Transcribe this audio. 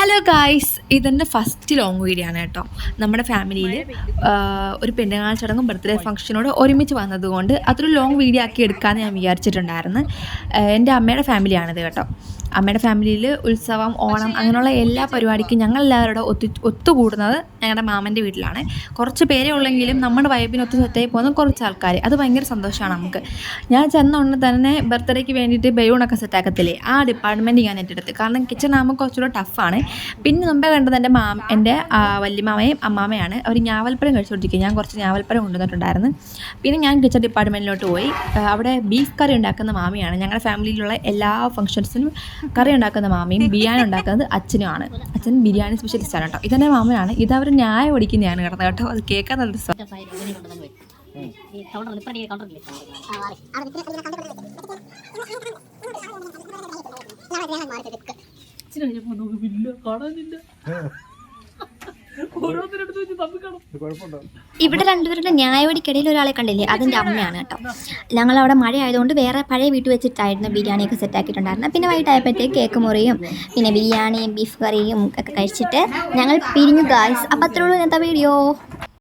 Hello guys ഇതെന്റെ first long video ആണ് കേട്ടോ. നമ്മുടെ ഫാമിലിയിൽ ഒരു പെണ്ണുങ്ങാൾ ചടങ്ങും ബർത്ത്ഡേ ഫംഗ്ഷനോട് ഒരുമിച്ച് വന്നതുകൊണ്ട് അതൊരു ലോങ് വീഡിയോ ആക്കി എടുക്കാമെന്ന് ഞാൻ വിചാരിച്ചിട്ടുണ്ടായിരുന്നു. എന്റെ അമ്മയുടെ ഫാമിലിയാണിത് കേട്ടോ. അമ്മയുടെ ഫാമിലിയിൽ ഉത്സവം ഓണം അങ്ങനെയുള്ള എല്ലാ പരിപാടിക്കും ഞങ്ങൾ എല്ലാവരുടെ ഒത്തു ഒത്തുകൂടുന്നത് ഞങ്ങളുടെ മാമന്റെ വീട്ടിലാണ്. കുറച്ച് പേരെ ഉള്ളെങ്കിലും നമ്മുടെ വൈബിനൊത്ത് സെറ്റായി പോകുന്ന കുറച്ച് ആൾക്കാർ അത് ഭയങ്കര സന്തോഷമാണ് നമുക്ക്. ഞാൻ ചെന്ന ഉടനെ തന്നെ ബർത്ത്ഡേക്ക് വേണ്ടിയിട്ട് ബലൂണൊക്കെ സെറ്റാക്കത്തില്ലേ ആ ഡിപ്പാർട്ട്മെന്റ് ഞാൻ ഏറ്റെടുത്ത്. കാരണം കിച്ചൺ ആകുമ്പോൾ കുറച്ചുകൂടെ ടഫാണ് പിന്നെ മുമ്പേ കണ്ടത് എന്റെ മാം എന്റെ വല്യമാമയും അമ്മാമയാണ് അവർ ഞാവൽപ്പഴം കഴിച്ചുകൊണ്ടിരിക്കുക ഞാൻ കുറച്ച് ഞാവൽപ്പഴം കൊണ്ടുവന്നിട്ടുണ്ടായിരുന്നു. പിന്നെ ഞാൻ കിച്ചൺ ഡിപ്പാർട്ട്മെന്റിലോട്ട് പോയി. അവിടെ ബീഫ് കറി ഉണ്ടാക്കുന്ന മാമിയാണ്. ഞങ്ങളുടെ ഫാമിലിയിലുള്ള എല്ലാ ഫംഗ്ഷൻസിനും കറി ഉണ്ടാക്കുന്ന മാമിയും ബിരിയാണി ഉണ്ടാക്കുന്നത് അച്ഛനുമാണ് അച്ഛൻ ബിരിയാണി സ്പെഷ്യലിസ്റ്റ് ആണ് കേട്ടോ. ഇതെന്നെ മാമനാണ്. ഇത് അവർ ന്യായ ഓടിക്കുന്നതാണ് കിടന്നത് കേട്ടോ അത് കേൾക്കാൻ നല്ല രസം. കൗണ്ടറില്ലേ ഇവിടെ രണ്ടുപേരുടെ ന്യായവടിക്കിടയിൽ ഒരാളെ കണ്ടില്ലേ? അതിന്റെ അമ്മയാണ് കേട്ടോ. ഞങ്ങൾ അവിടെ മഴ ആയതുകൊണ്ട് വേറെ പഴയ വീട്ടിൽ വെച്ചിട്ടായിരുന്നു ബിരിയാണിയൊക്കെ സെറ്റ് ആക്കിയിട്ടുണ്ടായിരുന്നു. പിന്നെ വൈകിട്ടായപ്പോഴത്തേക്ക് കേക്ക് മുറിയും പിന്നെ ബിരിയാണിയും ബീഫ് കറിയും ഒക്കെ കഴിച്ചിട്ട് ഞങ്ങൾ പിരിഞ്ഞു ഗായ്സ് അപ്പം അത്രയുള്ളൂ ഇന്നത്തെ വീഡിയോ